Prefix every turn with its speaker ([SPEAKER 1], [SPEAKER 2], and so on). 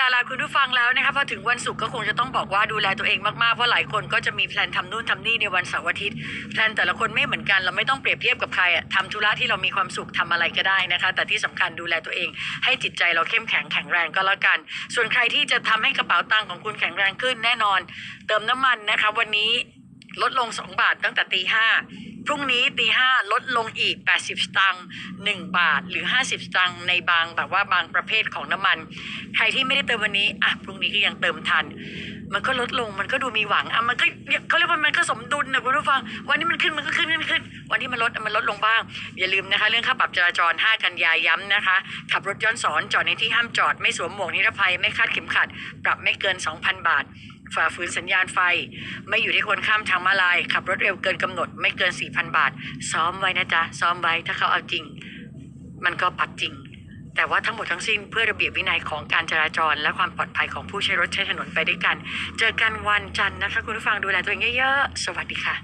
[SPEAKER 1] ลาคุณผู้ฟังแล้วนะคะพอถึงวันศุกร์ก็คงจะต้องบอกว่าดูแลตัวเองมากๆ เพราะหลายคนก็จะมีแพลนทำนู่นทำนี่ในวันเสาร์อาทิตย์แพลนแต่ละคนไม่เหมือนกันเราไม่ต้องเปรียบเทียบกับใครอะทำธุระที่เรามีความสุขทำอะไรก็ได้นะคะ แต่ที่สำคัญดูแลตัวเองให้จิตใจเราเข้มแข็งแข็งแรงก็แล้วกัน ส่วนใครที่จะทำให้กระเป๋าตังค์ของคุณแข็งแรงขึ้นแน่นอน เติมน้ำมันนะคะ วันนี้ลดลง 2 บาทตั้งแต่ตีห้า พรุ่งนี้ตีห้าลดลงอีก 80 สตางค์1บาทหรือ 50 สตางค์ในบางแบบว่าบางประเภทของน้ำมัน ใครที่ไม่ได้เติมวันนี้อะพรุ่งนี้ก็ยังเติมทัน มันก็ลดลงมันก็ดูมีหวังอะมันก็เขาเรียกว่ามันก็สมดุลนะคุณผู้ฟัง วันนี้มันขึ้นมันก็ขึ้นขึ้นขึ้น วันที่มันลดมันลดลงบ้าง อย่าลืมนะคะ เรื่องค่าปรับจราจร 5 กันยาย้ำนะคะ ขับรถย้อนสอนจอดในที่ห้ามจอดไม่สวมหมวกนิรภัยไม่คาดเข็มขัด ปรับไม่เกิน 2,000 บาท ฝ่าฝืนสัญญาณไฟ ไม่อยู่ที่คนข้ามทางมาลาย ขับรถเร็วเกินกำหนด ไม่เกิน 4,000 บาท ซ้อมไว้นะจ๊ะ ซ้อมไว้ถ้าเขาเอาจริง มันก็ปัดจริง แต่ว่าทั้งหมดทั้งสิ้นเพื่อระเบียบวินัยของการจราจร และความปลอดภัยของผู้ใช้รถใช้ถนนไปด้วยกัน เจอกันวันจันทร์นะคะคุณผู้ฟังดูแลตัวเองเยอะๆ สวัสดีค่ะ